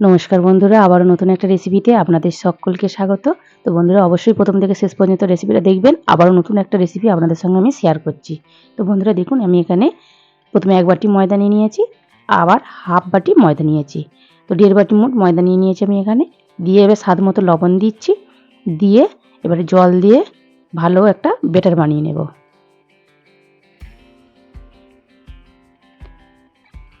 নমস্কার বন্ধুরা, আবারও নতুন একটা রেসিপিতে আপনাদের সকলকে স্বাগত। তো বন্ধুরা, অবশ্যই প্রথম থেকে শেষ পর্যন্ত রেসিপিটা দেখবেন, আবারও নতুন একটা রেসিপি আপনাদের সঙ্গে আমি শেয়ার করছি। তো বন্ধুরা, দেখুন, আমি এখানে প্রথমে এক বাটি ময়দা নিয়ে নিয়েছি, আবার হাফ বাটি ময়দা নিয়েছি। তো দেড় বাটি মোট ময়দা নিয়ে নিয়েছি আমি এখানে। দিয়ে এবার স্বাদ মতো লবণ দিচ্ছি, দিয়ে এবারে জল দিয়ে ভালো একটা বেটার বানিয়ে নেব।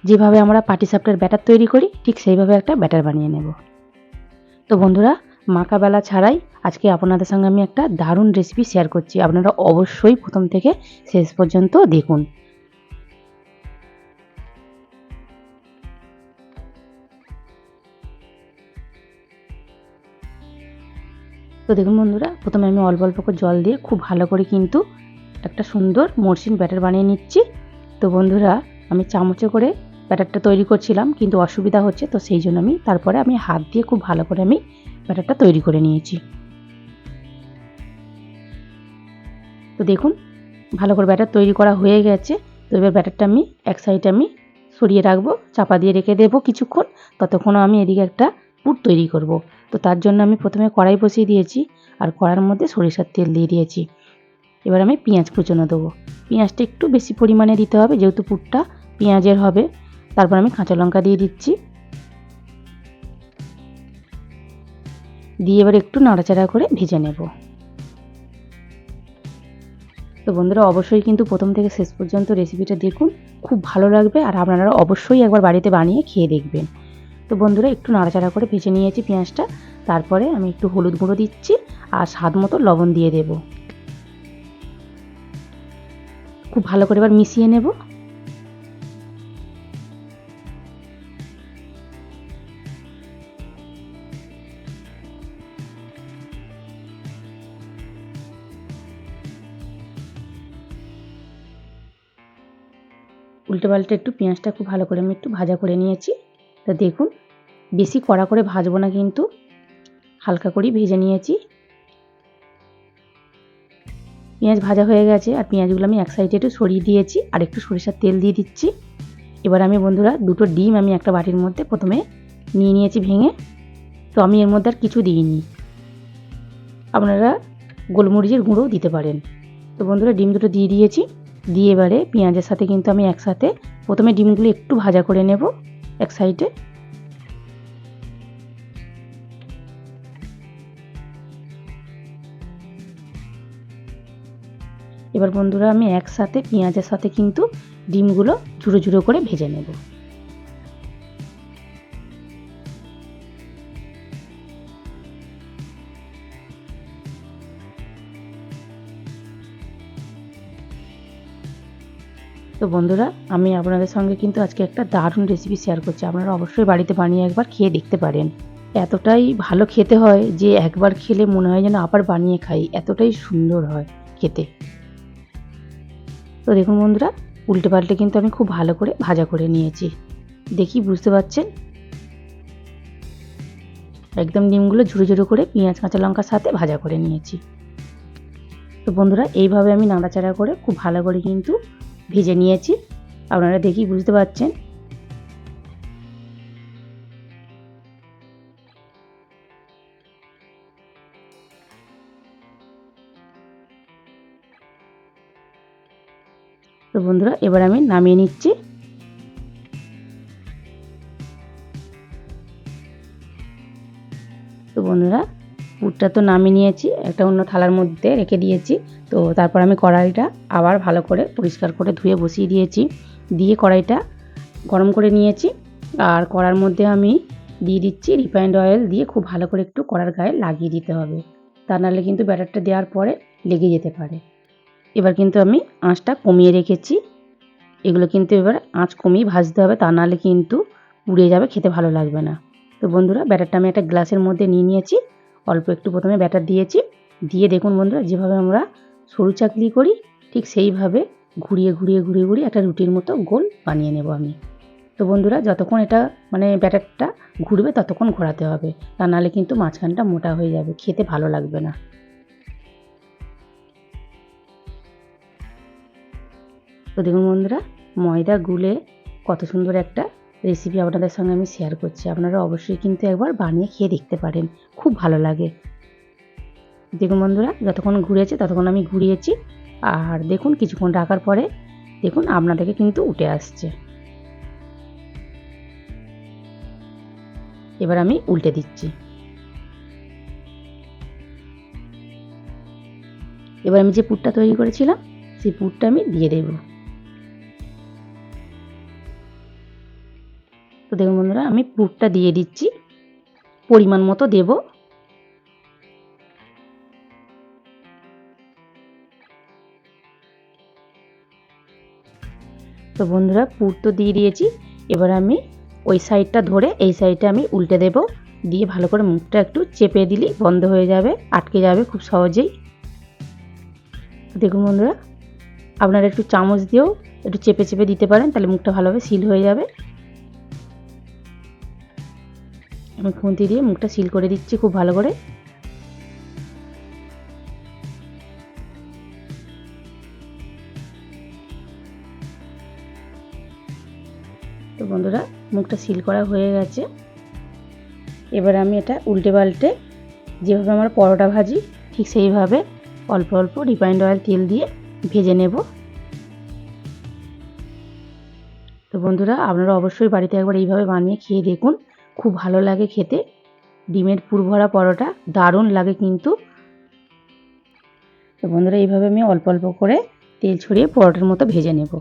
যেভাবে আমরা পাটিসাপটার ব্যাটার তৈরি করি, ঠিক সেইভাবে একটা ব্যাটার বানিয়ে নেব। তো বন্ধুরা, মাখা বেলা ছাড়াই আজকে আপনাদের সঙ্গে আমি একটা দারুণ রেসিপি শেয়ার করছি। আপনারা অবশ্যই প্রথম থেকে শেষ পর্যন্ত দেখুন। তো দেখুন বন্ধুরা, প্রথমে আমি অল্প অল্প করে জল দিয়ে খুব ভালো করে কিন্তু একটা সুন্দর মরসিন ব্যাটার বানিয়ে নিচ্ছি। তো বন্ধুরা, আমি চামচে করে ব্যাটারটা তৈরি করছিলাম, কিন্তু অসুবিধা হচ্ছে, তো সেই জন্য আমি, তারপরে আমি হাত দিয়ে খুব ভালো করে আমি ব্যাটারটা তৈরি করে নিয়েছি। তো দেখুন, ভালো করে ব্যাটার তৈরি করা হয়ে গেছে, তো এবার ব্যাটারটা আমি এক সাইডে আমি সরিয়ে রাখব, চাপা দিয়ে রেখে দেবো কিছুক্ষণ, ততক্ষণও আমি এদিকে একটা পুর তৈরি করব। তো তার জন্য আমি প্রথমে কড়াই বসিয়ে দিয়েছি, আর কড়ার মধ্যে সরিষার তেল দিয়ে দিয়েছি। এবার আমি পেঁয়াজ কুচনো দেবো। পেঁয়াজটা একটু বেশি পরিমাণে দিতে হবে, যেহেতু পুরটা পেঁয়াজের হবে তারপর আমি কাঁচা লঙ্কা দিয়ে দিচ্ছি। দিয়ে এবার একটু নাড়াচাড়া করে ভেজে নেব। তো বন্ধুরা, অবশ্যই কিন্তু প্রথম থেকে শেষ পর্যন্ত রেসিপিটা দেখুন, খুব ভালো লাগবে আর আপনারা অবশ্যই একবার বাড়িতে বানিয়ে খেয়ে দেখবেন। তো বন্ধুরা, একটু নাড়াচাড়া করে ভেজে নিয়েছি পেঁয়াজটা, তারপরে আমি একটু হলুদ গুঁড়ো দিচ্ছি আর স্বাদ মতো লবণ দিয়ে দেব। খুব ভালো করে এবার মিশিয়ে নেব। উল্টে পাল্টে একটু পেঁয়াজটা খুব ভালো করে আমি একটু ভাজা করে নিয়েছি। তো দেখুন, বেশি কড়া করে ভাজবো না কিন্তু। হালকা করেই ভেজে নিয়েছি। পেঁয়াজ ভাজা হয়ে গেছে আর পেঁয়াজগুলো আমি এক সাইডে একটু সরিয়ে দিয়েছি আর একটু সরিষার তেল দিয়ে দিচ্ছি। এবার আমি বন্ধুরা দুটো ডিম আমি একটা বাটির মধ্যে প্রথমে নিয়ে নিয়েছি ভেঙে। তো আমি এর মধ্যে আর কিছু দিইনি। আপনারা গোলমরিচের গুঁড়োও দিতে পারেন। তো বন্ধুরা ডিম দুটো দিয়ে দিয়েছি। দিয়ে এবারে পেঁয়াজের সাথে কিন্তু আমি একসাথে প্রথমে ডিমগুলো একটু ভাজা করে নেব এক সাইডে। এবার বন্ধুরা আমি একসাথে পেঁয়াজের সাথে কিন্তু ডিমগুলো জুড়ো জুড়ো করে ভেজে নেব। তো বন্ধুরা, আমি আপনাদের সঙ্গে কিন্তু আজকে একটা দারুণ রেসিপি শেয়ার করছি। আপনারা অবশ্যই বাড়িতে বানিয়ে একবার খেয়ে দেখতে পারেন। এতটাই ভালো খেতে হয় যে একবার খেলে মনে হয় যেন আবার বানিয়ে খাই। এতটাই সুন্দর হয় খেতে। তো দেখুন বন্ধুরা, উল্টে পাল্টে কিন্তু আমি খুব ভালো করে ভাজা করে নিয়েছি। দেখি, বুঝতে পারছেন? একদম ডিমগুলো ঝুড়ো ঝুড়ো করে পেঁয়াজ, কাঁচা লঙ্কার সাথে ভাজা করে নিয়েছি। তো বন্ধুরা, এইভাবে আমি নাড়াচাড়া করে খুব ভালো করে কিন্তু ভেজে নিয়েছি। আপনারা দেখি বুঝতে পারছেন। তো বন্ধুরা এবার আমি নামিয়ে নিচ্ছি। পুরটা তো নামিয়ে নিয়েছি, একটা অন্য থালার মধ্যে রেখে দিয়েছি। তো তারপর আমি কড়াইটা আবার ভালো করে পরিষ্কার করে ধুয়ে বসিয়ে দিয়েছি। দিয়ে কড়াইটা গরম করে নিয়েছি আর কড়ার মধ্যে আমি দিয়ে দিচ্ছি রিফাইন্ড অয়েল দিয়ে খুব ভালো করে একটু কড়ার গায়ে লাগিয়ে দিতে হবে। তা নাহলে কিন্তু ব্যাটারটা দেওয়ার পরে লেগে যেতে পারে। এবার কিন্তু আমি আঁচটা কমিয়ে রেখেছি। এগুলো কিন্তু এবার আঁচ কমিয়ে ভাজতে হবে, তা নাহলে কিন্তু পুড়ে যাবে, খেতে ভালো লাগবে না। তো বন্ধুরা, ব্যাটারটা আমি একটা গ্লাসের মধ্যে নিয়ে নিয়েছি। অল্প একটু প্রথমে ব্যাটার দিয়েছি। দিয়ে দেখুন বন্ধুরা, যেভাবে আমরা সরু চাকলি করি, ঠিক সেইভাবে ঘুরিয়ে ঘুরিয়ে ঘুরিয়ে ঘুরিয়ে একটা রুটির মতো গোল বানিয়ে নেব আমি। তো বন্ধুরা, যতক্ষণ এটা মানে ব্যাটারটা ঘুরবে, ততক্ষণ ঘোরাতে হবে। তা নাহলে কিন্তু মাঝখানটা মোটা হয়ে যাবে, খেতে ভালো লাগবে না। তো দেখুন বন্ধুরা, ময়দা গুলে কত সুন্দর একটা রেসিপি আপনাদের সঙ্গে আমি শেয়ার করছি। আপনারা অবশ্যই কিন্তু একবার বানিয়ে খেয়ে দেখতে পারেন। খুব ভালো লাগে। দেখুন বন্ধুরা, যতক্ষণ ঘুরেছে ততক্ষণ আমি ঘুরিয়েছি। আর দেখুন, কিছুক্ষণ রাখার পরে দেখুন, আপনাদেরকে কিন্তু উঠে আসছে। এবার আমি উল্টে দিচ্ছি। এবার আমি যে পুরটা তৈরি করেছিলাম, সেই পুরটা আমি দিয়ে দেব। তো দেখুন বন্ধুরা, আমি পুরটা দিয়ে দিচ্ছি। পরিমাণ মতো দেব। তো বন্ধুরা, পুর তো দিয়ে দিয়েছি। এবার আমি ওই সাইডটা ধরে, এই সাইডটা আমি উল্টে দেব। দিয়ে ভালো করে মুখটা একটু চেপে দিলেই বন্ধ হয়ে যাবে, আটকে যাবে খুব সহজেই। দেখুন বন্ধুরা, আপনারা একটু চামচ দিয়েও একটু চেপে চেপে দিতে পারেন, তাহলে মুখটা ভালোভাবে সিল হয়ে যাবে। আমি খুন্তি দিয়ে মুখটা সিল করে দিচ্ছি খুব ভালো করে। তো বন্ধুরা, মুখটা সিল করা হয়ে গেছে। এবার আমি এটা উল্টে পাল্টে যেভাবে আমার পরোটা ভাজি, ঠিক সেইভাবে অল্প অল্প রিফাইন্ড অয়েল তেল দিয়ে ভেজে নেব। তো বন্ধুরা, আপনারা অবশ্যই বাড়িতে একবার এইভাবে বানিয়ে খেয়ে দেখুন। খুব ভালো লাগে খেতে। ডিমের পুর ভরা পরোটা দারুণ লাগে কিন্তু। তো বন্ধুরা, এইভাবে আমি অল্প অল্প করে তেল ছড়িয়ে পরোটার মতো ভেজে নেব।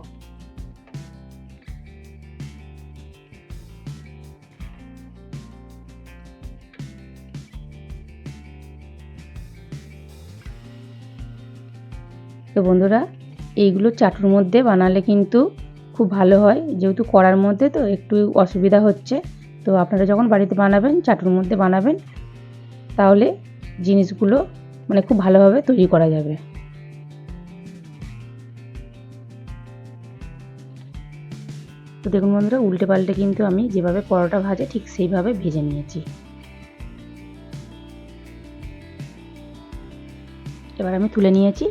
তো বন্ধুরা, এইগুলো চাটুর মধ্যে বানালে কিন্তু খুব ভালো হয়। যেহেতু কড়ার মধ্যে তো একটু অসুবিধা হচ্ছে। তো আপনারা যখন বাড়িতে বানাবেন, চাটুর মধ্যে বানাবেন, তাহলে জিনিসগুলো মানে খুব ভালোভাবে তৈরি করা যাবে। তো দেখুন বন্ধুরা, উল্টে পাল্টে কিন্তু আমি যেভাবে পরোটা ভাজে ঠিক সেইভাবে ভেজে নিয়েছি। এবার আমি তুলে নিয়েছি।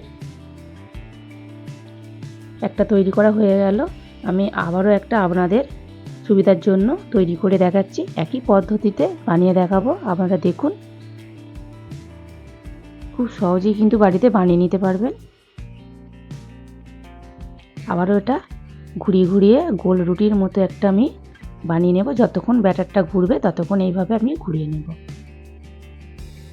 একটা তৈরি করা হয়ে গেল। আমি আবারও একটা আপনাদের সুবিধার জন্য তৈরি করে দেখাচ্ছি। একই পদ্ধতিতে বানিয়ে দেখাবো। আপনারা দেখুন। খুব সহজেই কিন্তু বাড়িতে বানিয়ে নিতে পারবেন। আবারও এটা ঘুরিয়ে ঘুরিয়ে গোল রুটির মতো একটা আমি বানিয়ে নেব। যতক্ষণ ব্যাটারটা ঘুরবে, ততক্ষণ এইভাবে আমি ঘুরিয়ে নেব।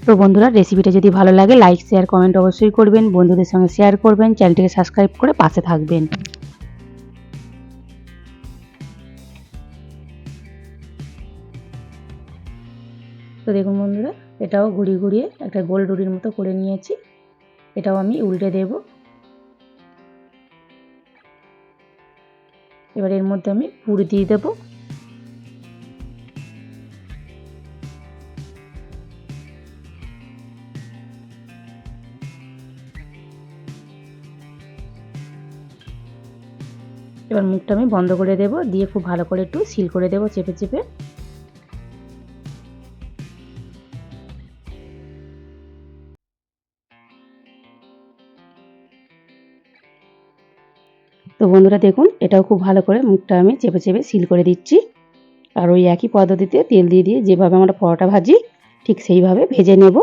তো বন্ধুরা, রেসিপিটা যদি ভালো লাগে, লাইক, শেয়ার, কমেন্ট অবশ্যই করবেন। বন্ধুদের সঙ্গে শেয়ার করবেন। চ্যানেলটিকে সাবস্ক্রাইব করে পাশে থাকবেন। তো দেখুন বন্ধুরা, এটাও ঘুরিয়ে ঘুরিয়ে একটা গোল রুটির মতো করে নিয়েছি। এটাও আমি উল্টে দেব। এবার এর মধ্যে আমি পুর দিয়ে দেবো। এবার মুখটা আমি বন্ধ করে দেব। দিয়ে খুব ভালো করে একটু সিল করে দেব চেপে চেপে। তো বন্ধুরা দেখুন, এটাও খুব ভালো করে মুখটা আমি চেপে চেপে সিল করে দিচ্ছি। আর ওই একই পদ্ধতিতে তেল দিয়ে দিয়ে যেভাবে আমরা পরোটা ভাজি, ঠিক সেইভাবে ভেজে নেব।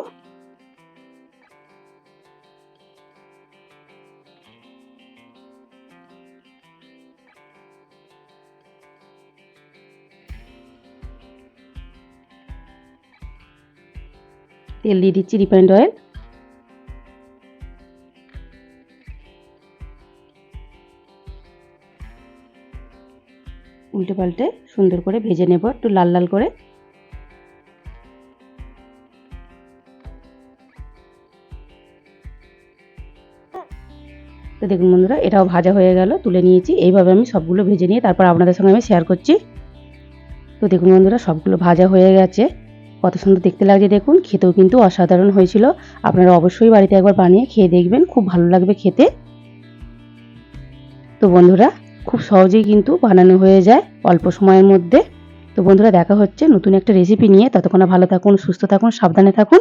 তেল দিয়ে দিচ্ছি রিফাইন্ড অয়েল। উল্টে পাল্টে সুন্দর করে ভেজে নেব একটু লাল লাল করে। তো দেখুন বন্ধুরা, এটাও ভাজা হয়ে গেল, তুলে নিয়েছি। এইভাবে আমি সবগুলো ভেজে নিয়ে তারপর আপনাদের সঙ্গে আমি শেয়ার করছি। তো দেখুন বন্ধুরা, সবগুলো ভাজা হয়ে গেছে। কত সুন্দর দেখতে লাগছে দেখুন, খেতেও কিন্তু অসাধারণ হয়েছিল। আপনারা অবশ্যই বাড়িতে একবার বানিয়ে খেয়ে দেখবেন, খুব ভালো লাগবে খেতে। তো বন্ধুরা খুব সহজেই কিন্তু বানানো হয়ে যায় অল্প সময়ের মধ্যে। তো বন্ধুরা, দেখা হচ্ছে নতুন একটা রেসিপি নিয়ে। ততক্ষণ ভালো থাকুন, সুস্থ থাকুন, সাবধানে থাকুন।